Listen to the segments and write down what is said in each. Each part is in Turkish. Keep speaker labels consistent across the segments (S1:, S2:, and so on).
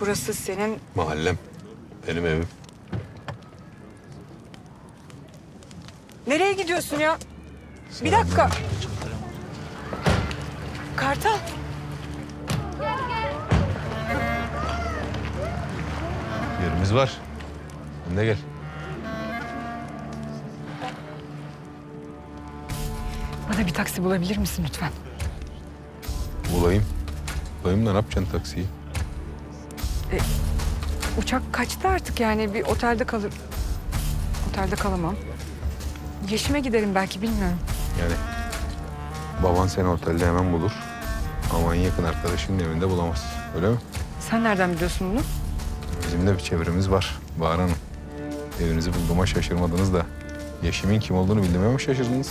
S1: burası senin...
S2: Mahallem. Benim evim.
S1: Nereye gidiyorsun ya? Bir dakika. Kartal.
S2: Yerimiz var. Sen de gel.
S1: Bana bir taksi bulabilir misin lütfen?
S2: Bulayım. Bulayım da ne yapacaksın taksiyi?
S1: Uçak kaçtı artık yani bir otelde kalır. Otelde kalamam. Yeşime giderim belki bilmiyorum.
S2: Yani baban seni otelde hemen bulur. Ama en yakın arkadaşının evinde bulamaz. Öyle mi?
S1: Sen nereden biliyorsun bunu?
S2: Bizim de bir çevremiz var. Bahar Hanım. Evinizi bulduğuma şaşırmadınız da Yeşim'in kim olduğunu bildiğime mi şaşırdınız?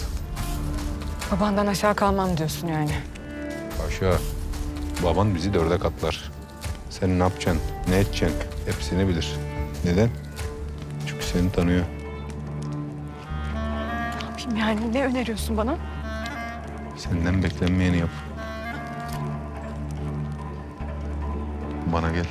S1: Babandan aşağı kalmam diyorsun yani.
S2: Aşağı. Baban bizi dörde katlar. Sen ne yapacaksın, ne edeceksin hepsini bilir. Neden? Çünkü seni tanıyor.
S1: Ne yapayım yani ne öneriyorsun bana?
S2: Senden beklenmeyeni yap. Bana gel.